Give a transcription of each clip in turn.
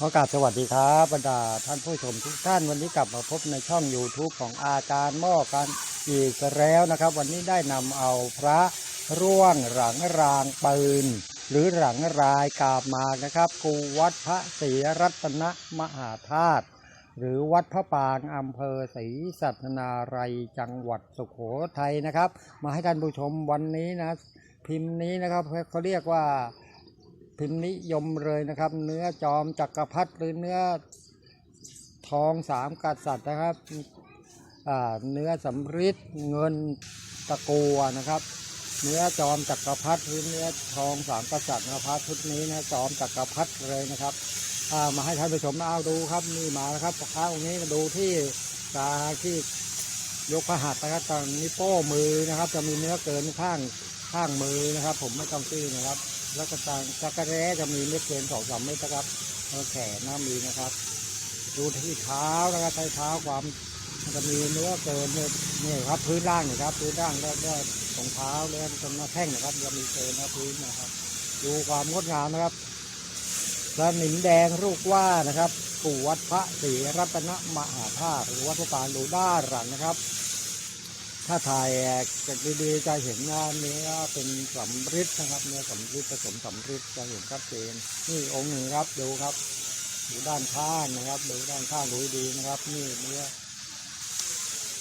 ขอกราบสวัสดีครับบรรดาท่านผู้ชมทุกท่านวันนี้กลับมาพบในช่อง YouTube ของอาจารย์หม้อกันอีกแล้วนะครับ วันนี้ได้นำเอาพระร่วงหลังรางปืน หรือหลังรายกาบมานะครับกูวัดพระศรีรัตนมหาธาตุหรือวัดพระปางอำเภอศรีสัชนาลัยจังหวัดสุขโขทัยนะครับ มาให้ท่านผู้ชมวันนี้นะ พิมพ์นี้นะครับเขาเรียกว่า พิมพ์นิยมเลยนะครับ เนื้อจอมจักรพรรดิหรือเนื้อทองสามกษัตริย์นะครับเนื้อสำริดเงินตะกัวนะครับ เนื้อจอมจักรพรรดิหรือเนื้อทองสามกษัตริย์นะครับชุดนี้นะจอมจักรพรรดิเลยนะครับามาให้ท่านผู้ชมเอาดูครับนี่มาแล้วครับพระองค์นี้ดูที่ตาที่ยกพระหัตถ์นะครับตอนนี้โป้มือนะครับ จะมีเนื้อเกินข้างข้างมือนะครับ ผมไม่ต้องซื้อนะครับ แล้วก็ตางจักรแร้จะมีเม็ดเกินสองสามเม็ดนะครับแล้วแขนหน้ามีนะครับ ดูที่เท้านะครับใช้เท้าความมันจะมีเนื้อเกินเนี่ยนี่ครับพื้นล่างนี่ครับ พื้นล่างแล้วก็ตรงเท้าแล้วตรงหน้าแข้งนะครับจะมีเกินนะพื้นนะครับ ดูความงดงามนะครับสนิมแดงรูปว่านะครับปู่วัดพระศรีรัตนมหาธาตุหรือวัดพระปางดูด้านหลังนะครับ ถ้าถ่ายจากดีๆจะเห็นว่าเนื้อเป็นสำริดนะครับ เนื้อสำริดผสมสำริดจะเห็นชัดเจนนี่องค์หนึ่งครับดูครับดูด้านข้างนะครับดูด้านข้างดูดีนะครับ นี่เนื้อ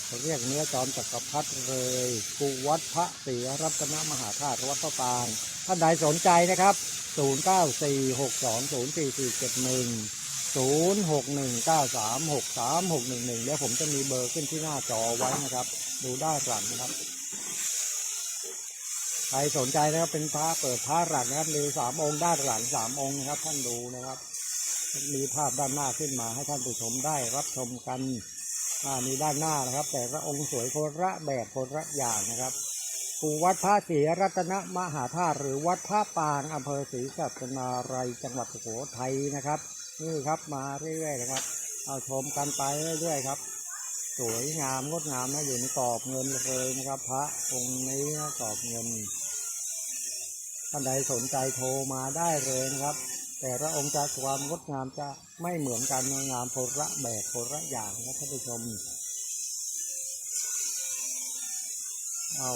เขาเรียกเนื้อจอมจักรพรรดิเลยกูวัดพระศรีรัตนมหาธาตุวัดพระปางท่านใดสนใจนะครับ 0 9 4 6 2 0 4 4 7 1 0 6 1 9 3 6 3 6 1 1เดี๋ยวผมจะมีเบอร์ขึ้นที่หน้าจอไว้นะครับ ดูด้านหลังนะครับ ใครสนใจนะครับเป็นพระเปิดพระหลังนะครับมีสามองค์ด้านหลังสามองค์นะครับ ท่านดูนะครับ มีภาพด้านหน้าขึ้นมาให้ท่านผู้ชมได้รับชมกันอ่ามีด้านหน้านะครับ แต่ละองค์สวยคนละแบบคนละอย่างนะครับปู่วัดพระศรีรัตนมหาธาตุหรือวัดพระปางอำเภอศรีสัชนาลัยจังหวัดสุโขทัยนะครับ นี่ครับมาเรื่อยๆนะครับ เอาชมกันไปเรื่อยๆครับ สวยงามงดงามนะอยู่ในกรอบเงินเลยนะครับ พระองค์นี้นะกรอบเงินท่านใดสนใจโทรมาได้เลยนะครับ แต่ละองค์จะความงดงามจะไม่เหมือนกันงามโพระแบบโพระอย่างนะท่านผู้ชมเอา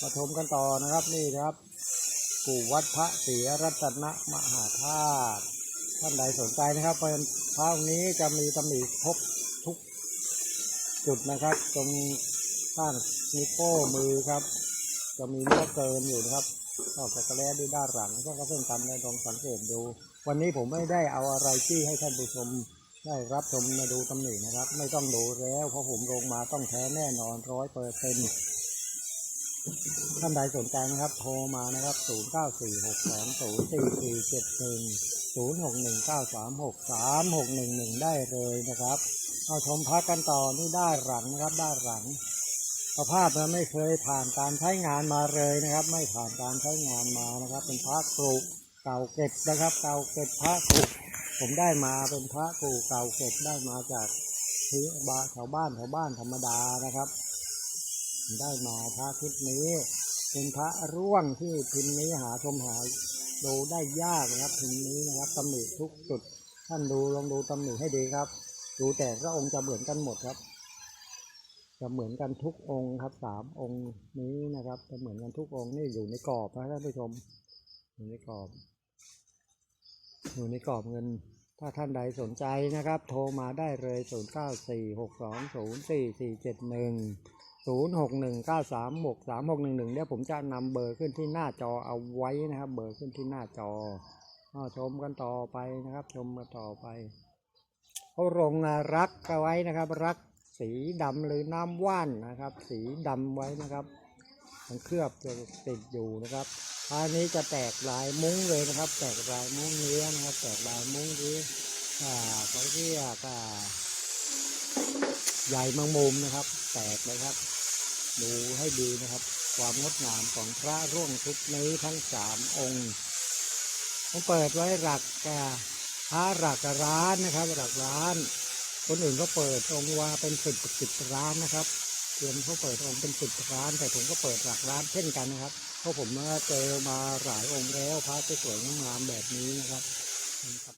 มาชมกันต่อนะครับนี่นะครับ ปู่วัดพระศรีรัตนมหาธาตุ ท่านใดสนใจนะครับเป็นพระองค์นี้จะมีตำหนิครบทุกจุดนะครับ ตรงข้างนิ้วโป้มือครับ จะมีเนื้อเกินอยู่นะครับนอกจากกระแลด้วยด้านหลังก็ก็เพิ่มกันในลองสังเกตดู วันนี้ผมไม่ได้เอาอะไรที่ให้ท่านผู้ชมได้รับชมมาดูตำหนินะครับ ไม่ต้องดูแล้วเพราะผมลงมาต้องแท้แน่นอนร้อยเปอร์เซ็นต์ ท่านใดสนใจนะครับ โทรมานะครับ 0 9 4 6 2 0 4 4 7 1 0 6 1 9 3 6 3 6 1 1 ได้เลยนะครับเอาชมพักกันต่อนี่ด้านหลังนะครับ ด้านหลังสภาพมันไม่เคยผ่านการใช้งานมาเลยนะครับ ไม่ผ่านการใช้งานมานะครับ เป็นพระกรุเก่าเก็บนะครับ เก่าเก็บพระกรุผมได้มาเป็นพระกรุเก่าเก็บได้มาจากที่บาชาวบ้านชาวบ้านธรรมดานะครับ ได้มาพระชุดนี้ เป็นพระร่วงที่พิมพ์นี้หาชมหาดูได้ยากนะครับพิมพ์นี้นะครับตำหนิทุกจุดท่านดูลองดูตำหนิให้ดีครับ ดูแต่ละองค์จะเหมือนกันหมดครับ จะเหมือนกันทุกองค์ครับสามองค์นี้นะครับ จะเหมือนกันทุกองค์นี่อยู่ในกรอบนะท่านผู้ชมอยู่ในกรอบอยู่ในกรอบเงินถ้าท่านใดสนใจนะครับ โทรมาได้เลย 0 0619363611 เดี๋ยวผมจะนำเบอร์ขึ้นที่หน้าจอเอาไว้นะครับ เบอร์ขึ้นที่หน้าจอชมกันต่อไปนะครับ ชมมาต่อไปเขารงรักเอาไว้นะครับ รักสีดำหรือน้ำว่านนะครับ สีดำไว้นะครับมันเคลือบจะติดอยู่นะครับอันนี้จะแตกลายมุ้งเลยนะครับ แตกลายมุ้งเนื้อนะครับ แตกลายมุ้งหรืออ่าเขาเรียกอ่า ใหญ่มังมุมนะครับ แตกเลยครับ ดูให้ดีนะครับ ความงดงามของพระร่วงชุดนี้ทั้งสามองค์ผมเปิดไว้หลักแกพระหลักร้านนะครับ หลักร้าน คนอื่นก็เปิดองค์ว่าเป็นสิบสิบร้านนะครับเตรียมเขาเปิดองค์เป็นสิบร้าน แต่ผมก็เปิดหลักร้านเช่นกันนะครับ เพราะผมเจอมาหลายองค์แล้วพระสวยงามแบบนี้นะครับ